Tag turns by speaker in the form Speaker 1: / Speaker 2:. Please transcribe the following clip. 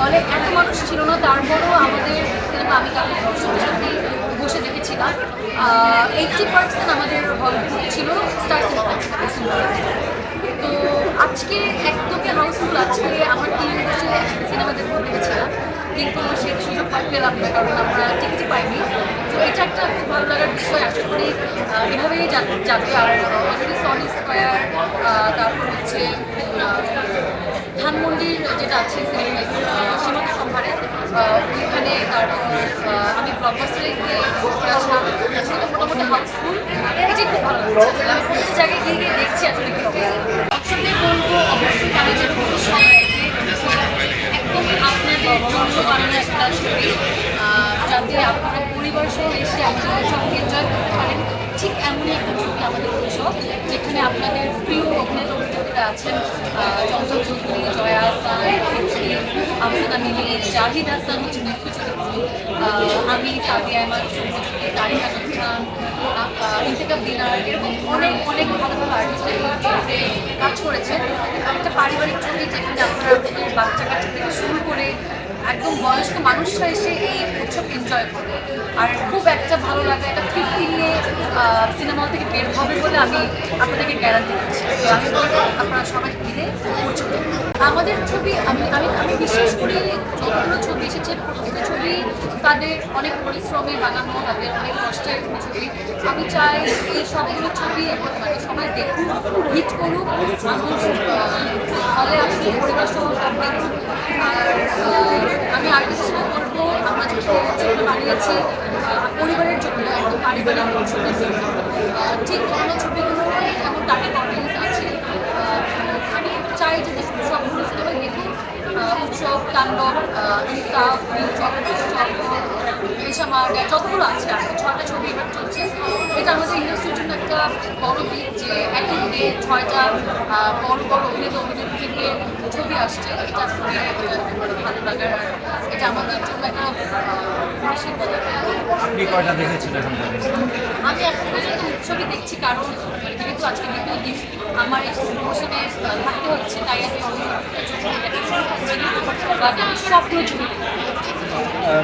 Speaker 1: হলে এত মানুষ ছিল না তারপরও আমাদের সিনেমা আমি কাউকে দর্শকের সাথে বসে দেখেছিলাম এইটটি পার্সেন্ট আমাদের হল ছিল স্টার সিনেমা তো। আজকে একদমই হাউসফুল আজকে আমার টিম বসে একসাথে সিনেমা দেখতে পেরেছিলাম কিন্তু সেই সুযোগ পেলাম না কারণ আমরা টিকিটই পাইনি। তো এটা একটা খুব ভালো লাগার বিষয় আশা করি এভাবেই যাবে। আর অলরেডি সনি স্কোয়ার তারপর হচ্ছে ধানমন্ডির যেটা আছে আহ, তারপর আমি খুব ভালো লাগছে। আমি প্রতি জায়গায় গিয়ে গিয়ে দেখছি আসলে যাতে আপনারা পরিবার সহ এসে আপনাদের সঙ্গে এনজয় করতে পারেন ঠিক এমনই একটা ছবি আমাদের উৎসব যেখানে আপনাদের প্রিয় আছেন চঞ্চল চৌধুরী জয়া ক্ষেত্রী, আফসানা মিলি, জাহিদ হাসান হচ্ছে আমি সাদিয়া আহমদ তারিক খান ইন্তেকাব দিনার এরকম অনেক অনেক ভালো ভালো আর্টিস্টের ছবিতে কাজ করেছেন। একটা পারিবারিক ছবি যেখানে আপনারা আপনাদের বাচ্চা কাচ্চা থেকে শুরু করে একদম বয়স্ক মানুষরা এসে এই উৎসব এনজয় করবে আর খুব একটা ভালো লাগে, একটা তৃপ্তি নিয়ে সিনেমা থেকে বের হবে বলে আমি আপনাদেরকে গ্যারান্টি দিচ্ছি। আপনারা সবাই মিলে উৎসব আমাদের ছবি আমি আমি আমি বিশ্বাস করি যতগুলো ছবি এসেছে প্রত্যেকটা ছবি তাদের অনেক পরিশ্রমে বানানো তাদের অনেক কষ্টের ছবি। আমি চাই এই সবগুলো ছবি মানে সবাই দেখুন হিট করুক মানুষ হলে আসলে পরিবার আর আমি আর্টিস্ট হিসেবে বলব আমরা যে ছবিগুলো বানিয়েছি পরিবারের জন্য পারিবারিক আহ, ঠিক অন্য ছবিগুলো এমন টার্গেট অডিয়েন্স আছে আহ, আমি চাই যে সবগুলো সিনেমা দেখুন উৎসব তাণ্ডব ইনসাফ যতগুলো আছে আর কি, ছয়টা ছবি এবার চলছে। এটা আমাদের ইন্ডাস্ট্রির জন্য একটা বড় দিক যে একই দিনে ছয়টা বড় বড় অভিনেতা ছবি আসছে এটা খুবই ভালো লাগার এটা আমাদের জন্য একটা
Speaker 2: আপনি কয়টা দেখেছেন এখন
Speaker 1: আমি এখন পর্যন্ত ছবি দেখছি কারণ যেহেতু আজকে দ্বিতীয় দিন আমার এই প্রমোশনে থাকতে হচ্ছে তাই আমি অন্য ছবি দেখা